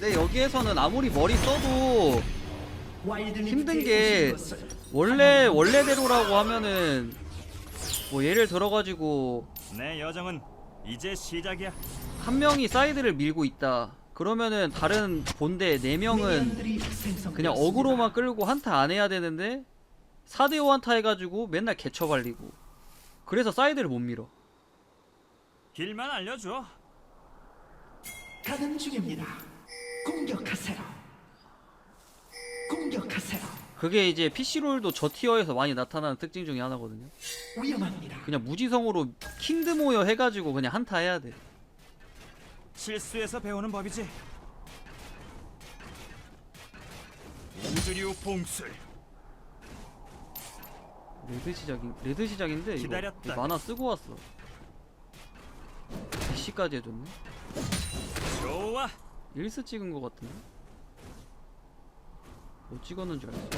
근데 여기에서는 아무리 머리 써도 힘든 게 원래 원래대로라고 하면은 뭐 예를 들어가지고 내 여정은 이제 시작이야. 한 명이 사이드를 밀고 있다. 그러면은 다른 본대 네 명은 그냥 어그로만 끌고 한타 안 해야 되는데 4대5 한타 해가지고 맨날 개처 발리고 그래서 사이드를 못 밀어. 길만 알려줘. 가는 중입니다. 공격하세요. 공격하세요. 그게 이제 PC롤도 저 티어에서 많이 나타나는 특징 중에 하나거든요. 위험합니다. 그냥 무지성으로 킹드모여 해가지고 그냥 한타 해야 돼. 실수에서 배우는 법이지. 우주류 봉술. 레드 시작인 레드 시작인데 이거 기다렸다. 만화 쓰고 왔어. DC까지 해줬네. 좋아. 일스 찍은 거 같은데. 뭐 찍었는 줄 알았어.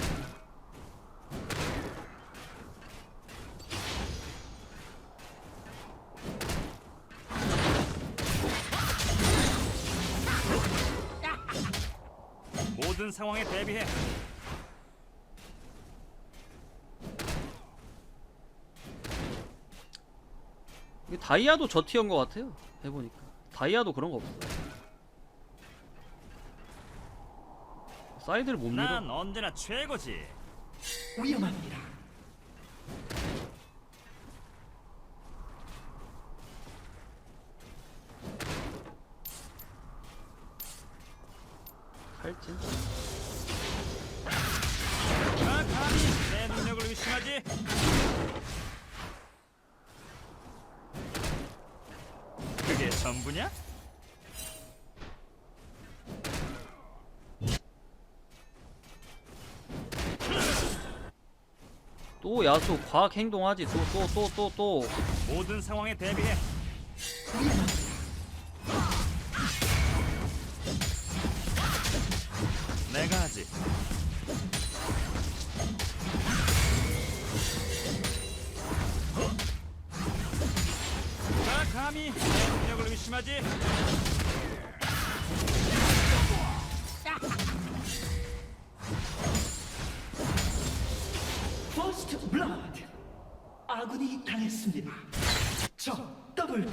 모든 상황에 대비해. 이게 다이아도 저 티어인 것 같아요. 해보니까 다이아도 그런 거 없어. 사이드를 못 밀어. 난 언제나 최고지. 위험합니다. 탈진. 나 감히 내 능력을 의심하지. 그게 전부냐? 또 야수 과학 행동하지. 또 또 또 또 또. 모든 상황에 대비해. 내가 하지. 나 감히 내 능력을 의심하지. 블러드. 아군이 당했습니다. 적 더블 킬.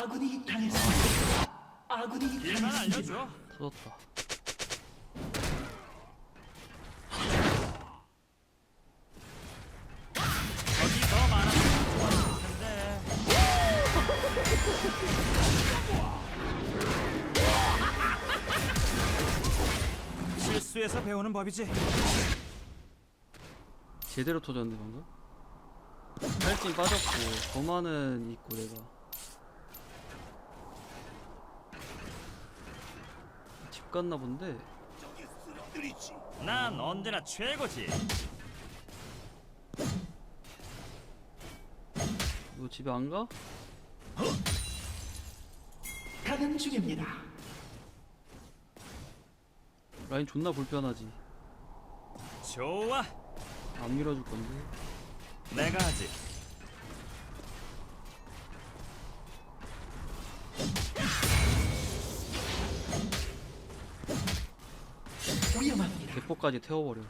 아군이 당했습니다. 아군이 일만 당했습니다. 알려줘. 터졌다. 더 텐데. 실수에서 배우는 법이지. 제대로 터졌네 방금. 탈진 빠졌고 거만은 있고 내가. 집 갔나 본데. 난 언제나 최고지. 너 집에 안 가? 가는 중입니다. 라인 존나 불편하지. 좋아. 안 밀어줄 건데. 내가 하지. 대포까지 태워버려.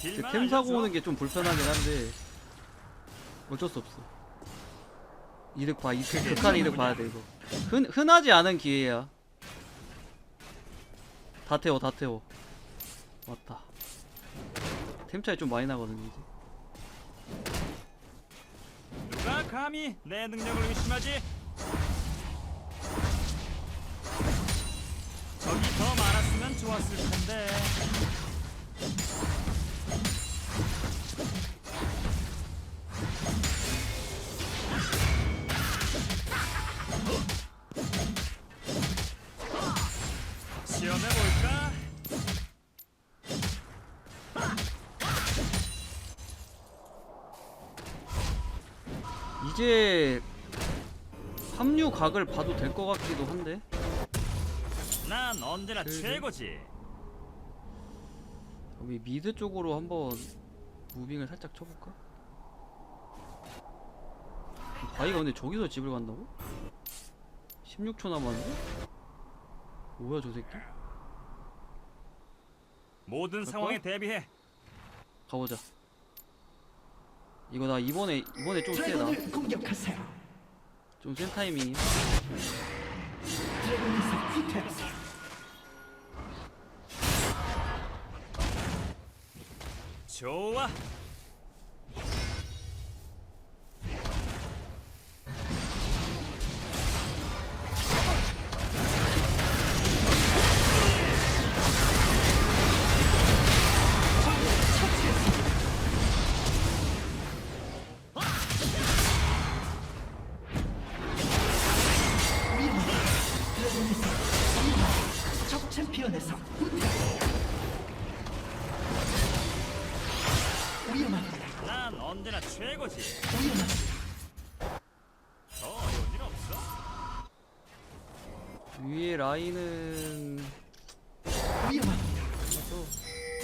길만 템 사고. 오는 게 좀 불편하긴 한데 어쩔 수 없어. 이득 봐, 이득 극한 이득 봐야 돼 이거. 흔 흔하지 않은 기회야. 다 태워, 다 태워. 왔다. 템 차이 좀 많이 나거든 이제. 누가 감히 내 능력을 의심하지? 적이 더 많았으면 좋았을 텐데. 이제 합류 각을 봐도 될 것 같기도 한데. 난 언제나 슬슬. 최고지. 우리 미드 쪽으로 한번 무빙을 살짝 쳐볼까? 바이가 근데 저기서 집을 간다고? 16초 남았는데? 뭐야 저 새끼? 모든? 상황에 대비해. 가보자. 이거 나 이번에 이번에 좀 세다. 공격하세요. 좀 센 타이밍. 좋아.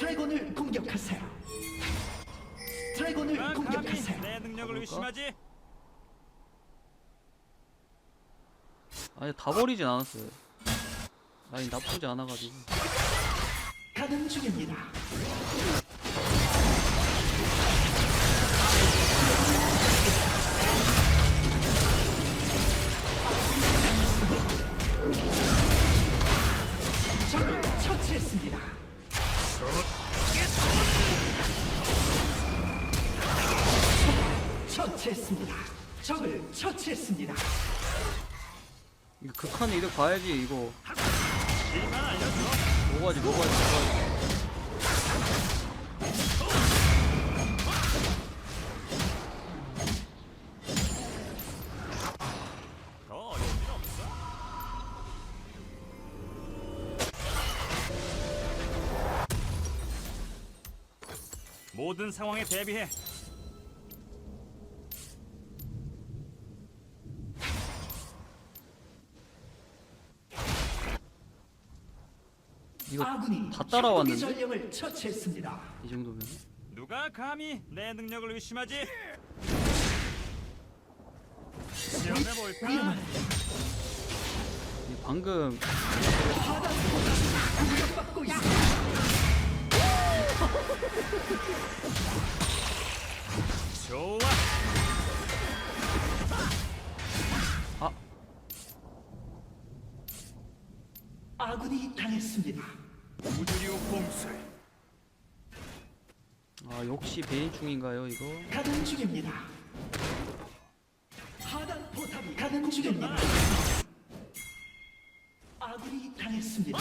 드래곤을 공격하세요. 드래곤을 난 감히 공격하세요. 내 능력을? 의심하지. 아니 다 버리진 않았어요. 라인 나쁘지 않아가지고. 가는 중입니다. 처치했습니다. 적을 처치했습니다. 이거 극한 이득 봐야지 이거. 먹어야지 먹어야지 먹어야지. 모든 상황에 대비해. 이거 아군이 다 따라왔는데? 전령을 처치했습니다. 이 정도면. 누가 감히 내 능력을 의심하지? 시험해 볼까? 방금 바다 공격받고 있습니다. 좋아. 아 아군이 당했습니다. 우주류 공술. 아 역시 베인충인가요 이거? 가는 중입니다. 하단 포탑이 가는 중입니다. 아군이 당했습니다.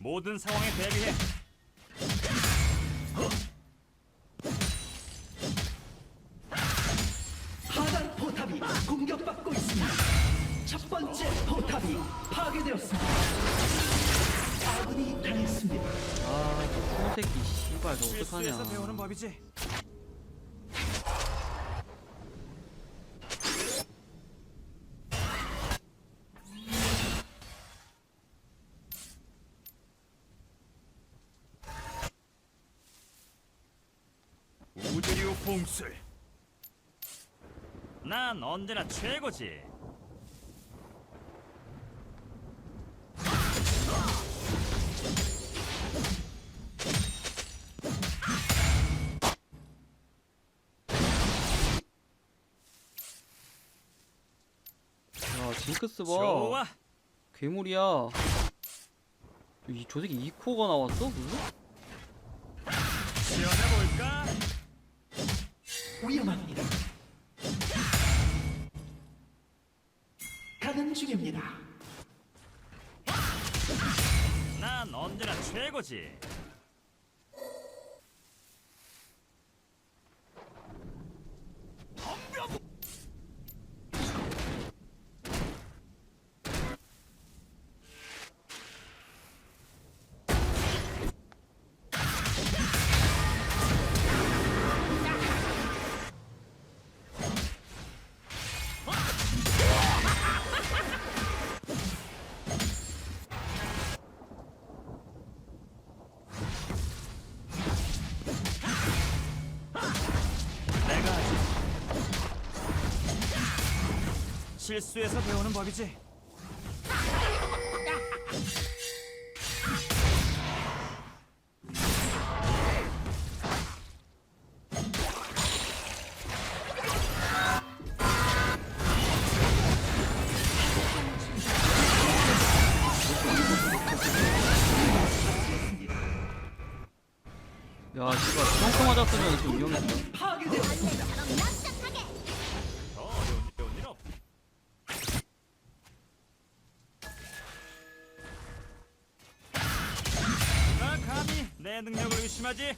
모든 상황에 대비해. 하단 포탑이 공격받고 있습니다. 첫 번째 포탑이 파괴되었습니다. 아군이 당했습니다. 아 저 새끼 씨발 저 실수에서 배우는 어떡하냐? 법이지. 우주류 봉술. 난 언제나 최고지. 야 징크스 봐. 좋아. 괴물이야. 이, 저 새끼 2코가 나왔어? 무슨? 시험해 볼까? 위험합니다. 가는 중입니다. 난 언제나 최고지. 실수에서 배우는 법이지. 야 씨발 펑펑 맞았으면 좀 위험했다 내 능력을 의심하지?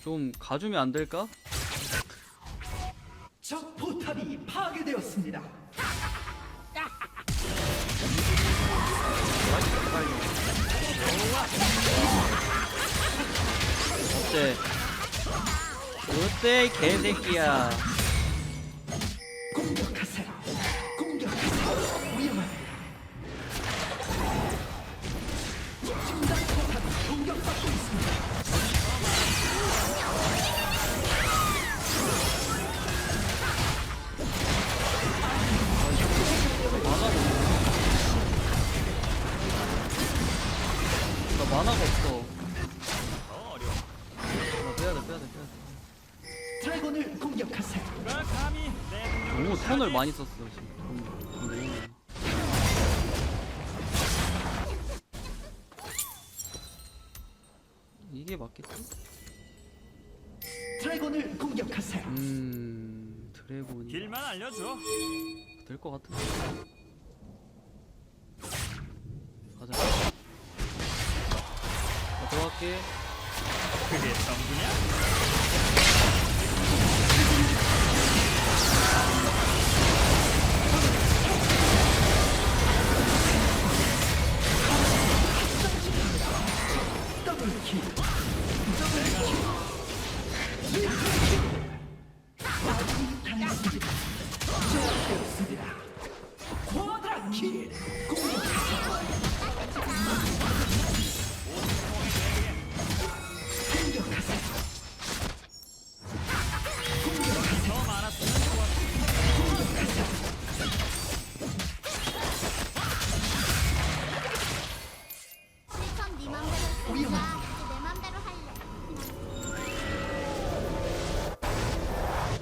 좀 가주면 안 될까? 적 포탑이 파괴되었습니다. 어때? 어때 이 개새끼야 나 만화가 없어 더 어려워. 나 빼야돼 빼야돼 빼야돼 드래곤을 공격하세요. 너무 의심하지? 턴을 많이 썼어 이게 맞겠지? 드래곤을 공격하세요. 음 드래곤이 길만 알려줘. 될것 같은데 가자 나 들어갈게 그게 전부냐?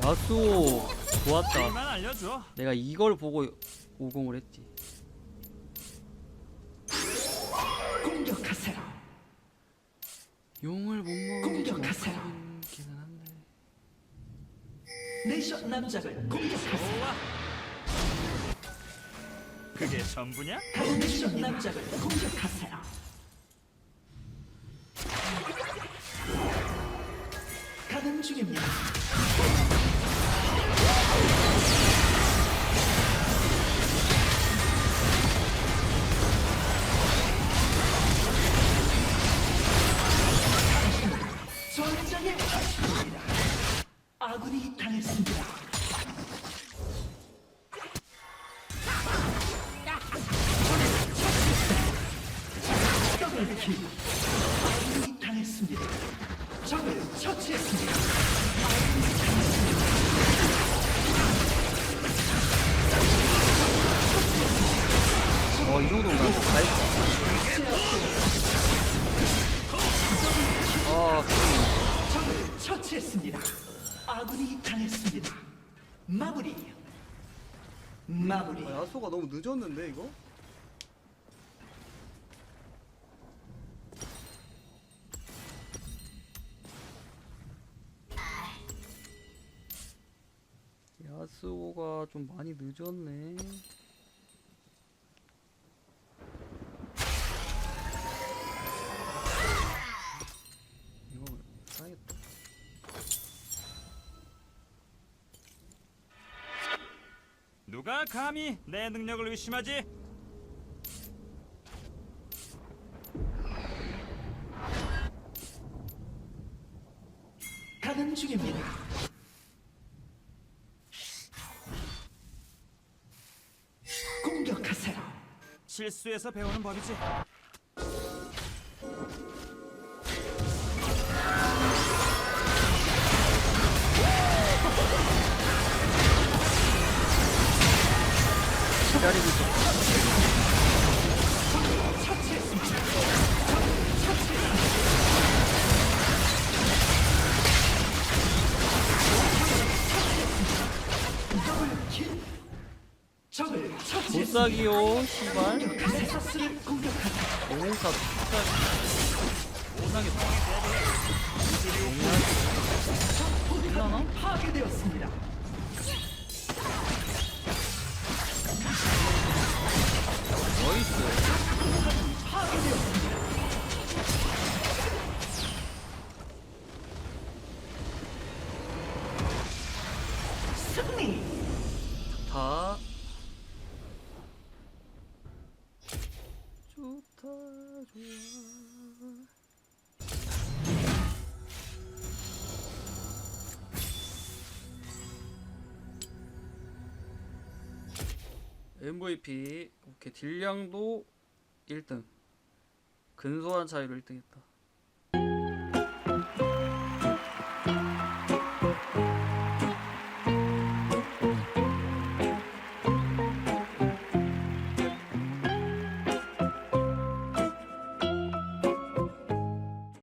야수 좋았다 알려줘. 내가 이걸 보고 오공을 했지 공격하세요. 용을 못 먹는 게좀 공격하세요. 한데 네이션 남작을 공격하세요. 좋아. 그게 전부냐? 네이션 남작을 공격하세요. 가는 중입니다. Yeah. 마무리. 야수가 너무 늦었는데 이거? 야스오가 좀 많이 늦었네. 누가 감히 내 능력을 의심하지? 가는 중입니다. 공격하세요. 실수에서 배우는 법이지. 기다리고 처치했습니다. 못사기요, 씨발. 공격하다. 오사 진짜 포탑이 파괴되었습니다. MVP 오케이 딜량도 1등. 근소한 차이로 1등 했다